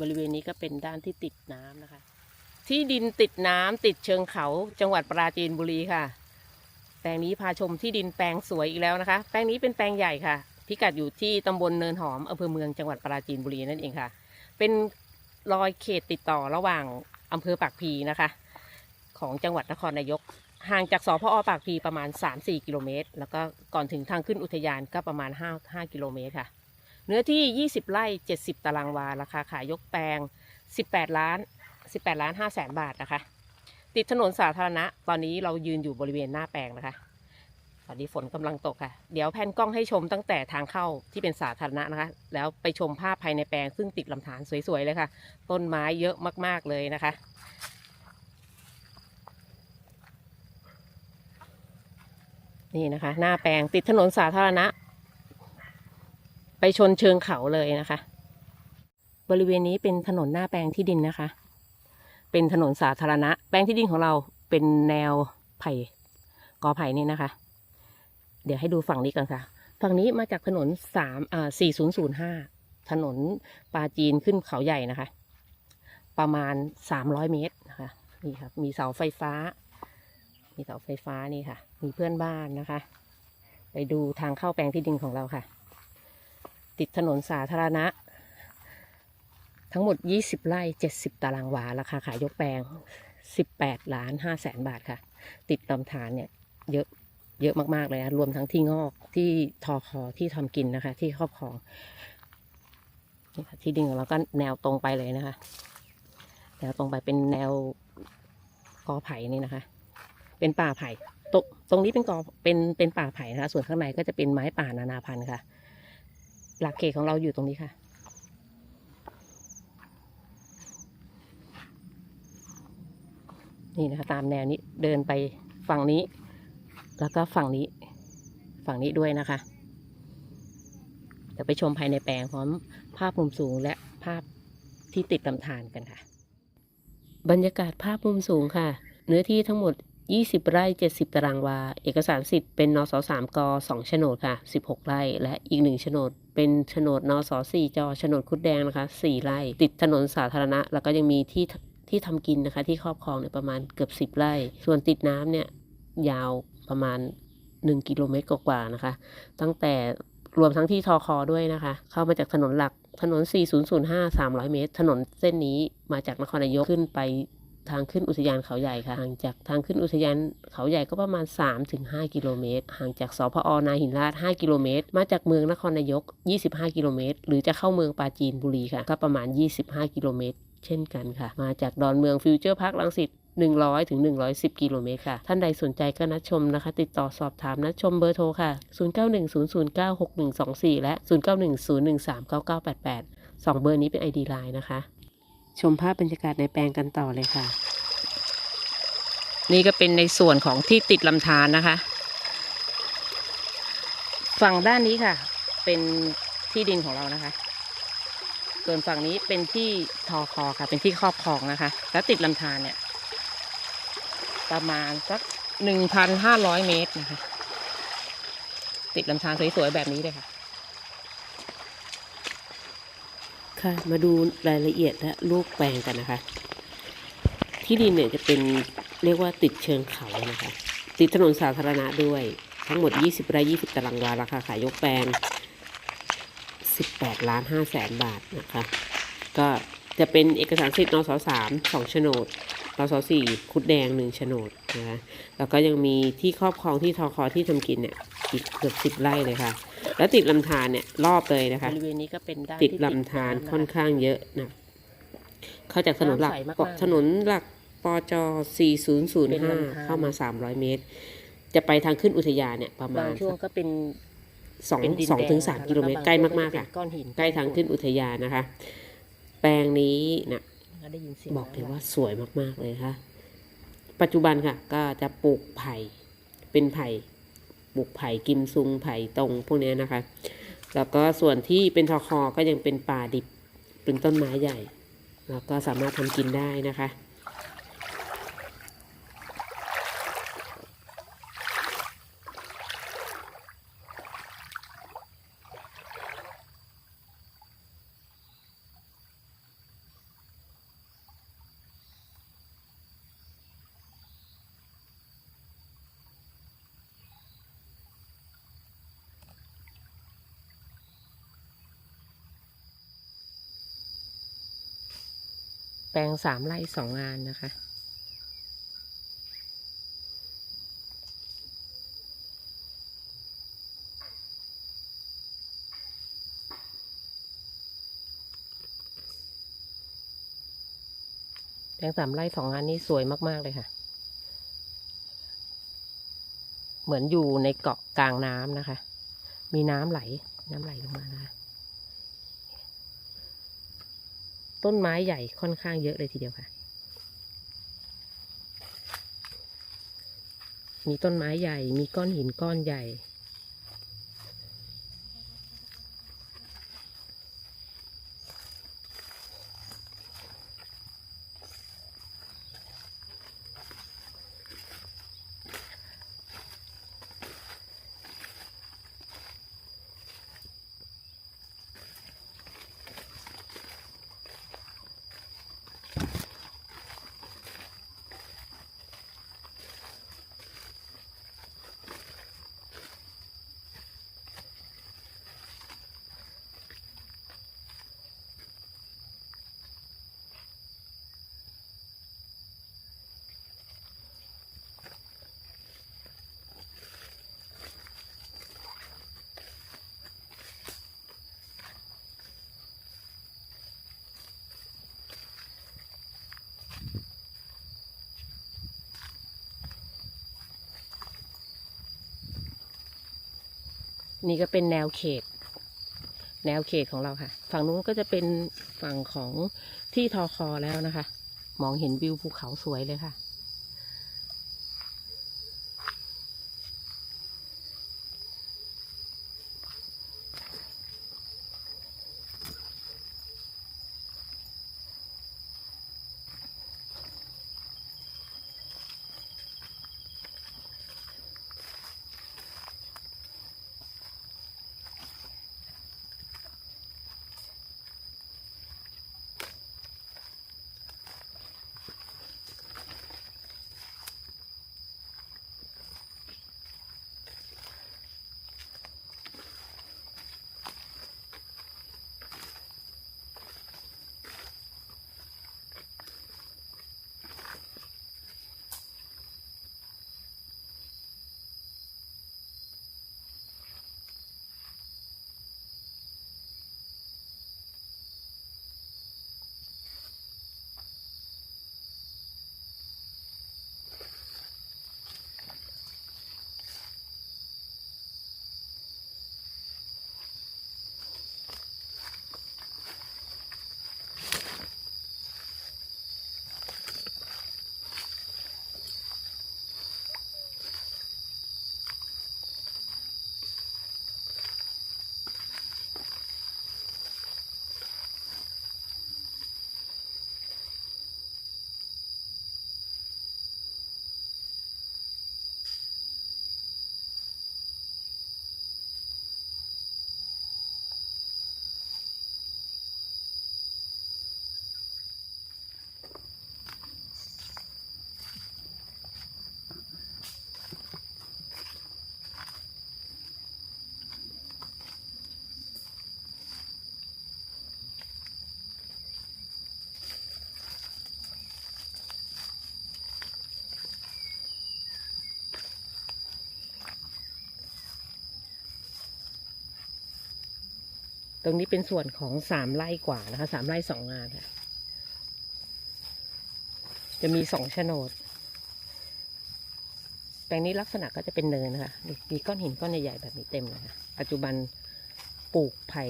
บริเวณนี้ก็เป็นด้านที่ติดน้ำนะคะ ที่ดินติดน้ำติดเชิงเขาจังหวัดปราจีนบุรีค่ะ แปลงนี้พาชมที่ดินแปลงสวยอีกแล้วนะคะ แปลงนี้เป็นแปลงใหญ่ค่ะ พิกัดอยู่ที่ตำบลเนินหอมอำเภอเมืองจังหวัดปราจีนบุรีนั่นเองค่ะ เป็นรอยเขตติดต่อระหว่างอำเภอปากพีนะคะ ของจังหวัดนครนายก ห่างจากสพอปากพีประมาณ 3-4 กิโลเมตร แล้วก็ก่อนถึงทางขึ้นอุทยานก็ประมาณ 5, 5 กิโลเมตรค่ะ เนื้อที่ 20 ไร่ 70 ตารางวา ราคาขายยกแปลง 18 ล้าน 18 ล้าน5แสนบาทนะคะ ติดถนนสาธารณะ ตอนนี้เรายืนอยู่บริเวณหน้าแปลงนะคะ ตอนนี้ฝนกำลังตกค่ะ เดี๋ยวแพนกล้องให้ชมตั้งแต่ทางเข้าที่เป็นสาธารณะนะคะ แล้วไปชมภาพภายในแปลงซึ่งติดลำธารสวยๆเลยค่ะ ต้นไม้เยอะมากๆเลยนะคะนี่นะคะ หน้าแปลงติดถนนสาธารณะ ชนเชิงเขาเลยนะคะ บริเวณนี้เป็นถนนหน้าแปลงที่ดินนะคะ เป็นถนนสาธารณะ แปลงที่ดินของเราเป็นแนวไผ่กอไผ่นี่นะคะ เดี๋ยวให้ดูฝั่งนี้ก่อนค่ะ ฝั่งนี้มาจากถนนสามอ่าสี่ศูนย์ศูนย์ห้าถนนปาจีนขึ้นเขาใหญ่นะคะ ประมาณสามร้อยเมตรนะคะนี่ครับมีเสาไฟฟ้า มีเสาไฟฟ้านี่ค่ะ มีเพื่อนบ้านนะคะ ไปดูทางเข้าแปลงที่ดินของเราค่ะ ติดถนนสาธารณะ ทั้งหมด 20 ไร่ 70 ตารางวา ราคาขายยกแปลง 18 ล้าน5แสนบาทค่ะ ติดลำธารเนี่ยเยอะเยอะมากๆเลยนะรวมทั้งที่งอกที่ทอคอที่ทำกินนะคะ ที่ครอบครองนี่ค่ะที่ดินของเราก็แนวตรงไปเลยนะคะ แนวตรงไปเป็นแนวกอไผ่นี่นะคะ เป็นป่าไผ่ตรงตรงนี้เป็นกอเป็นเป็นป่าไผ่นะคะ ส่วนข้างในก็จะเป็นไม้ป่านานาพันธุ์ค่ะ หลักเขตของเราอยู่ตรงนี้ค่ะ นี่นะคะตามแนวนี้เดินไปฝั่งนี้ แล้วก็ฝั่งนี้ ฝั่งนี้ด้วยนะคะ เดี๋ยวไปชมภายในแปลงพร้อมภาพมุมสูงและภาพที่ติดลำธารกันค่ะ บรรยากาศภาพมุมสูงค่ะ เนื้อที่ทั้งหมด 20 ไร่ 70 ตารางวา เอกสารสิทธิ์เป็นนส3ก2โฉนดค่ะ 16 ไร่ และอีกหนึ่งโฉนด เป็นโฉนดนส4จโฉนดคุดแดงนะคะ 4 ไร่ ติดถนนสาธารณะ แล้วก็ยังมีที่ที่ทำกินนะคะ ที่ครอบครองเนี่ยประมาณเกือบ 10 ไร่ ส่วนติดน้ำเนี่ย ยาวประมาณ 1 กิโลเมตรกว่าๆนะคะ ตั้งแต่รวมทั้งที่ทอคอด้วยนะคะ เข้ามาจากถนนหลักถนน 4005 300 เมตร ถนนเส้นนี้มาจากนครนายกขึ้นไป ทางขึ้นอุทยานเขาใหญ่ค่ะห่างจากทางขึ้นอุทยานเขาใหญ่ก็ประมาณ 3-5 กิโลเมตรห่างจากสพอนาหินลาด5กิโลเมตร มาจากเมืองนครนายก 25 กิโลเมตร หรือจะเข้าเมืองปราจีนบุรีค่ะ ก็ประมาณ 25 กิโลเมตร เช่นกันค่ะ มาจากดอนเมืองฟิวเจอร์พาร์คลังสิต100ถึง110 กิโลเมตรค่ะ ท่านใดสนใจก็นัดชมนะคะ ติดต่อสอบถามนัดชมเบอร์โทรค่ะ 0910096124 และ 0910139988สองเบอร์นี้เป็น ID Line นะคะ ชมภาพบรรยากาศในแปลงกันต่อเลยค่ะ นี่ก็เป็นในส่วนของที่ติดลำธารนะคะ ฝั่งด้านนี้ค่ะ เป็นที่ดินของเรานะคะ ส่วนฝั่งนี้เป็นที่ทอคอค่ะ เป็นที่ครอบครองนะคะ แล้วติดลำธารเนี่ย ประมาณสักหนึ่งพันห้าร้อยเมตรนะคะ ติดลำธารสวยๆแบบนี้เลยค่ะ ค่ะ มาดูรายละเอียดและรูปแปลงกันนะคะ ที่ดินเนี่ยจะเป็นเรียกว่าติดเชิงเขานะคะ ติดถนนสาธารณะด้วย ทั้งหมด 20ไร่20 ตารางวาราคาขายยกแปลง 18ล้าน5แสนบาทนะคะ ก็จะเป็นเอกสารสิทธิ์นสสามสองโฉนดนสสี่คุดแดงหนึ่งโฉนดนะคะ แล้วก็ยังมีที่ครอบครองที่ทอคอที่ทำกินเนี่ย เกือบสิบไร่เลยค่ะ แล้วติดลำธารเนี่ยรอบเลยนะคะ บริเวณนี้ก็เป็นด้านติดที่ลำธารน้ำะะค่อนข้างเยอะนะเข้าจากถนนหลักน้ำใสมากๆเกาะถนนหลักปจเป็นลำธาร4005 เข้ามา 300 เมตร จะไปทางขึ้นอุทยานเนี่ยประมาบาณงช่วงก็เป็นสองเป็นดินสองแดถึงนะสามคะกิโลเมตรแวใกล้บงช่วงมากๆเป็อะนก้อนหินใกล้ทางขึ้นอุทยานนะคะ แปลงนี้นะก็ได้ยินเสียงบอกเลยน้ำว่าสวยมากๆเลยค่ะ ปัจจุบันค่ะ ก็จะปลูกไผ่เป็นไผ่ บุกไผ่กิมซุงไผ่ตรงพวกนี้นะคะ แล้วก็ส่วนที่เป็นทอคอก็ยังเป็นป่าดิบเป็นต้นไม้ใหญ่ แล้วก็สามารถทำกินได้นะคะ ลงสามไร่สองงานนะคะ แปลงสามไร่สองงานนี้สวยมาก ๆ เลยค่ะ เหมือนอยู่ในเกาะกลางน้ำนะคะ มีน้ำไหล น้ำไหลลงมานะคะ ต้นไม้ใหญ่ค่อนข้างเยอะเลยทีเดียวค่ะ มีต้นไม้ใหญ่ มีก้อนหินก้อนใหญ่ นี่ก็เป็นแนวเขต แนวเขตของเราค่ะ ฝั่งนู้นก็จะเป็นฝั่งของที่ทอคอแล้วนะคะ มองเห็นวิวภูเขาสวยเลยค่ะ ตรงนี้เป็นส่วนของสามไร่กว่านะคะสามไร่สองงานค่ะ จะมีสองโฉนด แปลงนี้ลักษณะก็จะเป็นเนินนะคะมีมีก้อนหินก้อนใหญ่ๆแบบนี้เต็มเลยค่ะปัจจุบันปลูกไผ่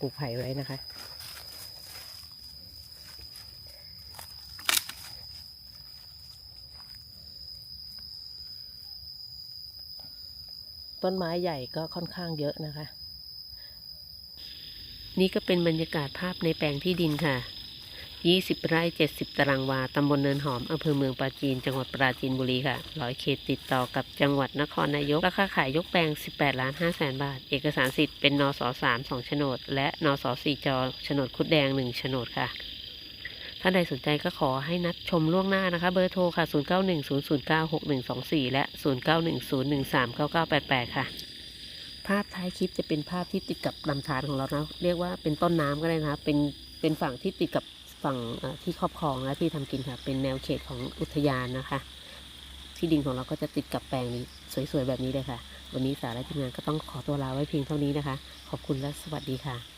ปลูกไผ่ไว้นะคะต้นไม้ใหญ่ก็ค่อนข้างเยอะนะคะ นี่ก็เป็นบรรยากาศภาพในแปลงที่ดินค่ะ 20 ไร่ 70 ตารางวา ตำบลเนินหอม อำเภอเมืองปราจีน จังหวัดปราจีนบุรีค่ะ ร้อยเขตติดต่อกับจังหวัดนครนายก ราคาขายยกแปลง 18 ล้าน5แสนบาท เอกสารสิทธิ์เป็นนส3 2โฉนด และนส4จอโฉนดคุดแดง 1โฉนดค่ะ ท่านใดสนใจก็ขอให้นัดชมล่วงหน้านะคะ เบอร์โทรค่ะ 0910096124 และ 0910139988 ค่ะ ภาพท้ายคลิปจะเป็นภาพที่ติดกับลำธารของเรานะเรียกว่าเป็นต้นน้ำก็ได้นะคะเป็นเป็นฝั่งที่ติดกับฝั่งที่ครอบครองและที่ทำกินค่ะ เป็นแนวเขตของอุทยานนะคะ ที่ดินของเราก็จะติดกับแปลงนี้สวยๆแบบนี้เลยค่ะ วันนี้สาระทีมงานก็ต้องขอตัวลาไว้เพียงเท่านี้นะคะ ขอบคุณและสวัสดีค่ะ